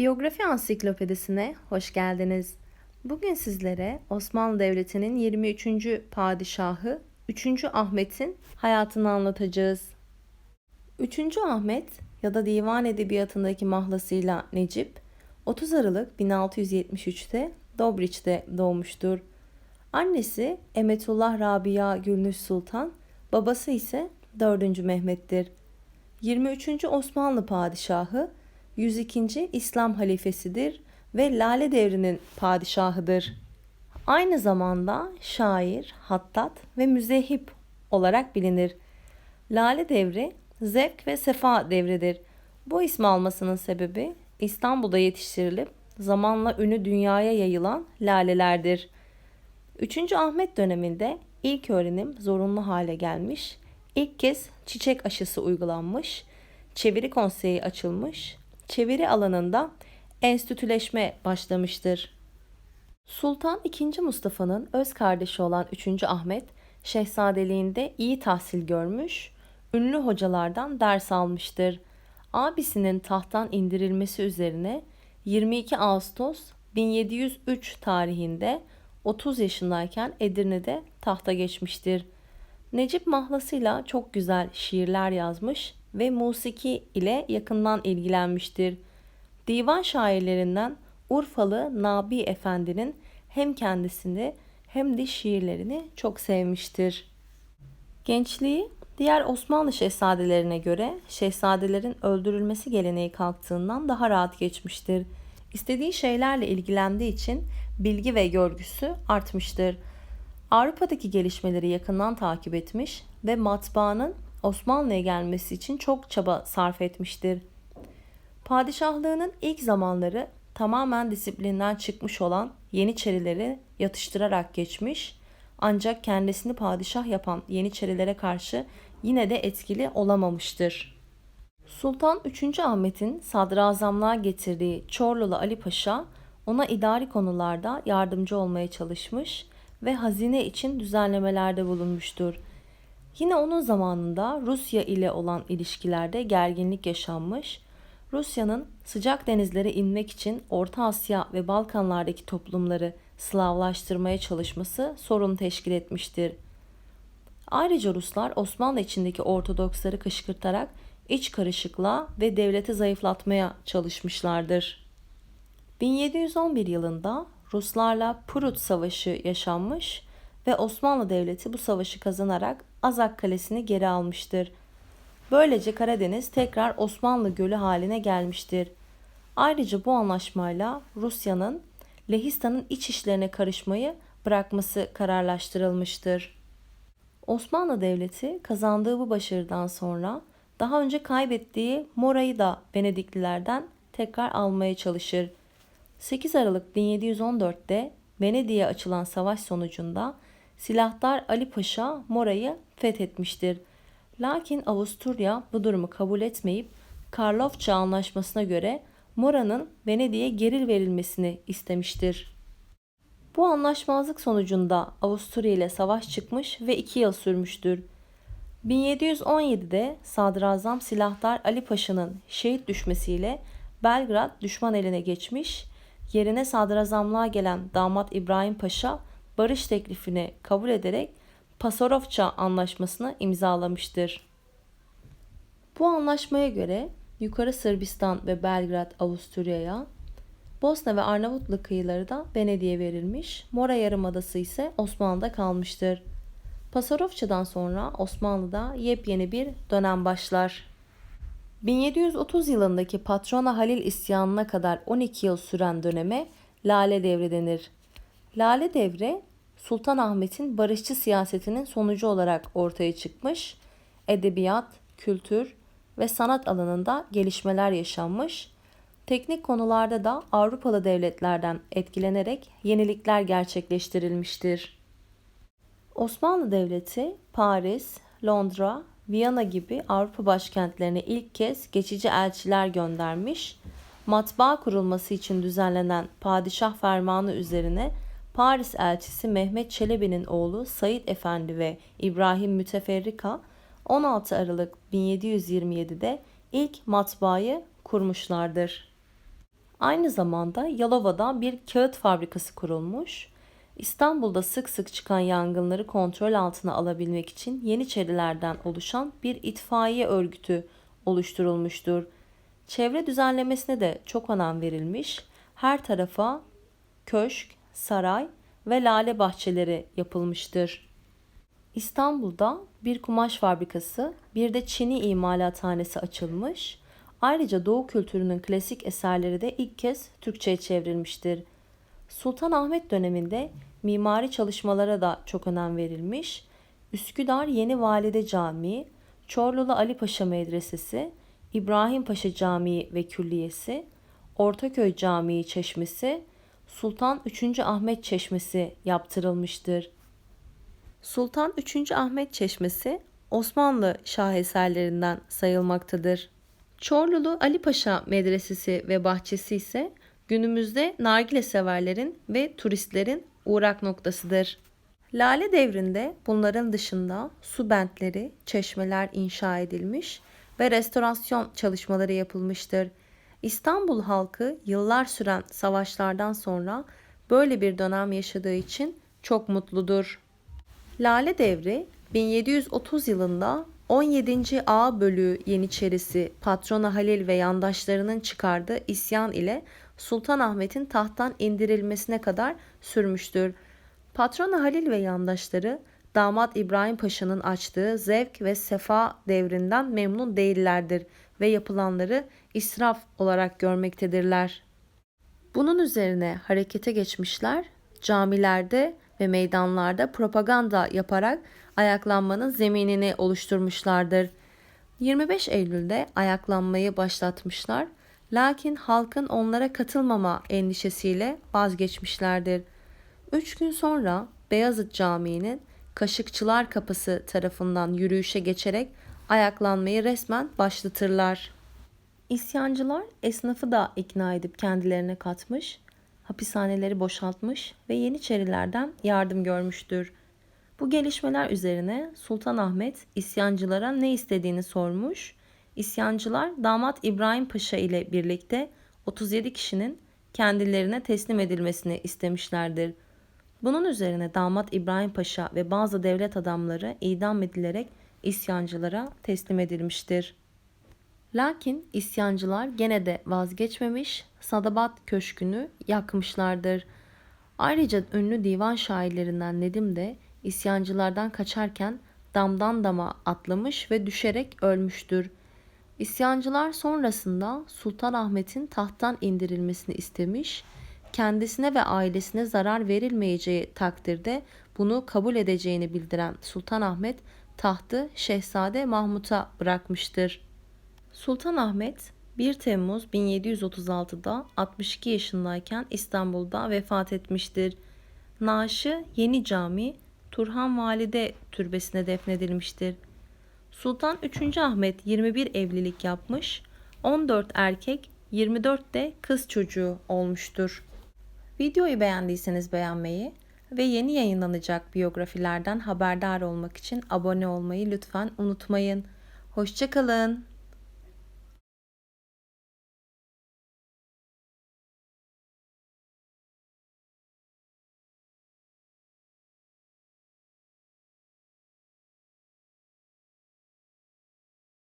Biyografi Ansiklopedisine hoş geldiniz. Bugün sizlere Osmanlı Devleti'nin 23. padişahı 3. Ahmet'in hayatını anlatacağız. 3. Ahmet ya da divan edebiyatındaki mahlasıyla Necip 30 Aralık 1673'te Dobriç'te doğmuştur. Annesi Emetullah Rabia Gülnüş Sultan, babası ise 4. Mehmet'tir. 23. Osmanlı padişahı 102. İslam halifesidir ve Lale Devri'nin padişahıdır. Aynı zamanda şair, hattat ve müzehip olarak bilinir. Lale Devri zevk ve sefa devridir. Bu ismi almasının sebebi İstanbul'da yetiştirilip zamanla ünü dünyaya yayılan lalelerdir. 3. Ahmet döneminde ilk öğrenim zorunlu hale gelmiş, ilk kez çiçek aşısı uygulanmış, çeviri konseyi açılmış, çeviri alanında enstitüleşme başlamıştır. Sultan II. Mustafa'nın öz kardeşi olan 3. Ahmet, şehzadeliğinde iyi tahsil görmüş, ünlü hocalardan ders almıştır. Abisinin tahttan indirilmesi üzerine 22 Ağustos 1703 tarihinde 30 yaşındayken Edirne'de tahta geçmiştir. Necip mahlasıyla çok güzel şiirler yazmış ve musiki ile yakından ilgilenmiştir. Divan şairlerinden Urfalı Nabi Efendi'nin hem kendisini hem de şiirlerini çok sevmiştir. Gençliği diğer Osmanlı şehzadelerine göre şehzadelerin öldürülmesi geleneği kalktığından daha rahat geçmiştir. İstediği şeylerle ilgilendiği için bilgi ve görgüsü artmıştır. Avrupa'daki gelişmeleri yakından takip etmiş ve matbaanın Osmanlı'ya gelmesi için çok çaba sarf etmiştir. Padişahlığının ilk zamanları tamamen disiplinden çıkmış olan Yeniçerileri yatıştırarak geçmiş ancak kendisini padişah yapan Yeniçerilere karşı yine de etkili olamamıştır. Sultan 3. Ahmet'in sadrazamlığa getirdiği Çorlulu Ali Paşa ona idari konularda yardımcı olmaya çalışmış ve hazine için düzenlemelerde bulunmuştur. Yine onun zamanında Rusya ile olan ilişkilerde gerginlik yaşanmış. Rusya'nın sıcak denizlere inmek için Orta Asya ve Balkanlardaki toplumları Slavlaştırmaya çalışması sorun teşkil etmiştir. Ayrıca Ruslar Osmanlı içindeki Ortodoksları kışkırtarak iç karışıklığa ve devleti zayıflatmaya çalışmışlardır. 1711 yılında Ruslarla Prut Savaşı yaşanmış ve Osmanlı Devleti bu savaşı kazanarak Azak Kalesi'ni geri almıştır. Böylece Karadeniz tekrar Osmanlı Gölü haline gelmiştir. Ayrıca bu anlaşmayla Rusya'nın Lehistan'ın iç işlerine karışmayı bırakması kararlaştırılmıştır. Osmanlı Devleti kazandığı bu başarıdan sonra daha önce kaybettiği Mora'yı da Venediklilerden tekrar almaya çalışır. 8 Aralık 1714'te Venedik'e açılan savaş sonucunda silahdar Ali Paşa Mora'yı fethetmiştir. Lakin Avusturya bu durumu kabul etmeyip Karlofça Anlaşması'na göre Mora'nın Venedik'e geri verilmesini istemiştir. Bu anlaşmazlık sonucunda Avusturya ile savaş çıkmış ve iki yıl sürmüştür. 1717'de Sadrazam Silahdar Ali Paşa'nın şehit düşmesiyle Belgrad düşman eline geçmiş, yerine sadrazamlığa gelen damat İbrahim Paşa barış teklifini kabul ederek Pasarofça anlaşmasını imzalamıştır. Bu anlaşmaya göre Yukarı Sırbistan ve Belgrad Avusturya'ya, Bosna ve Arnavutluk kıyıları da Venedik'e verilmiş, Mora Yarımadası ise Osmanlı'da kalmıştır. Pasarofça'dan sonra Osmanlı'da yepyeni bir dönem başlar. 1730 yılındaki Patrona Halil isyanına kadar 12 yıl süren döneme Lale Devri denir. Lale Devri Sultan Ahmet'in barışçı siyasetinin sonucu olarak ortaya çıkmış, edebiyat, kültür ve sanat alanında gelişmeler yaşanmış, teknik konularda da Avrupalı devletlerden etkilenerek yenilikler gerçekleştirilmiştir. Osmanlı Devleti Paris, Londra, Viyana gibi Avrupa başkentlerine ilk kez geçici elçiler göndermiş, matbaa kurulması için düzenlenen padişah fermanı üzerine Paris elçisi Mehmet Çelebi'nin oğlu Said Efendi ve İbrahim Müteferrika 16 Aralık 1727'de ilk matbaayı kurmuşlardır. Aynı zamanda Yalova'da bir kağıt fabrikası kurulmuş. İstanbul'da sık sık çıkan yangınları kontrol altına alabilmek için Yeniçerilerden oluşan bir itfaiye örgütü oluşturulmuştur. Çevre düzenlemesine de çok önem verilmiş. Her tarafa köşk, saray ve lale bahçeleri yapılmıştır. İstanbul'da bir kumaş fabrikası, bir de çini imalathanesi açılmış. Ayrıca Doğu kültürünün klasik eserleri de ilk kez Türkçe'ye çevrilmiştir. Sultanahmet döneminde mimari çalışmalara da çok önem verilmiş. Üsküdar Yeni Valide Camii, Çorlulu Ali Paşa Medresesi, İbrahim Paşa Camii ve Külliyesi, Ortaköy Camii Çeşmesi, Sultan 3. Ahmet Çeşmesi yaptırılmıştır. Sultan 3. Ahmet Çeşmesi Osmanlı şaheserlerinden sayılmaktadır. Çorlulu Ali Paşa Medresesi ve bahçesi ise günümüzde nargile severlerin ve turistlerin uğrak noktasıdır. Lale devrinde bunların dışında su bentleri, çeşmeler inşa edilmiş ve restorasyon çalışmaları yapılmıştır. İstanbul halkı yıllar süren savaşlardan sonra böyle bir dönem yaşadığı için çok mutludur. Lale Devri 1730 yılında 17. A bölüğü Yeniçerisi Patrona Halil ve yandaşlarının çıkardığı isyan ile Sultanahmet'in tahttan indirilmesine kadar sürmüştür. Patrona Halil ve yandaşları damat İbrahim Paşa'nın açtığı zevk ve sefa devrinden memnun değillerdir ve yapılanları israf olarak görmektedirler. Bunun üzerine harekete geçmişler, camilerde ve meydanlarda propaganda yaparak ayaklanmanın zeminini oluşturmuşlardır. 25 Eylül'de ayaklanmayı başlatmışlar. Lakin halkın onlara katılmama endişesiyle vazgeçmişlerdir. Üç gün sonra Beyazıt Camii'nin Kaşıkçılar Kapısı tarafından yürüyüşe geçerek ayaklanmayı resmen başlatırlar. İsyancılar esnafı da ikna edip kendilerine katmış, hapishaneleri boşaltmış ve Yeniçerilerden yardım görmüştür. Bu gelişmeler üzerine Sultan Ahmet isyancılara ne istediğini sormuş. İsyancılar damat İbrahim Paşa ile birlikte 37 kişinin kendilerine teslim edilmesini istemişlerdir. Bunun üzerine damat İbrahim Paşa ve bazı devlet adamları idam edilerek isyancılara teslim edilmiştir. Lakin isyancılar gene de vazgeçmemiş, Sadabat Köşkü'nü yakmışlardır. Ayrıca ünlü divan şairlerinden Nedim de isyancılardan kaçarken damdan dama atlamış ve düşerek ölmüştür. İsyancılar sonrasında Sultan Ahmet'in tahttan indirilmesini istemiş, kendisine ve ailesine zarar verilmeyeceği takdirde bunu kabul edeceğini bildiren Sultan Ahmet tahtı Şehzade Mahmut'a bırakmıştır. Sultan Ahmet 1 Temmuz 1736'da 62 yaşındayken İstanbul'da vefat etmiştir. Naaşı Yeni Cami Turhan Valide Türbesi'ne defnedilmiştir. Sultan 3. Ahmet 21 evlilik yapmış, 14 erkek, 24 de kız çocuğu olmuştur. Videoyu beğendiyseniz beğenmeyi ve yeni yayınlanacak biyografilerden haberdar olmak için abone olmayı lütfen unutmayın. Hoşçakalın.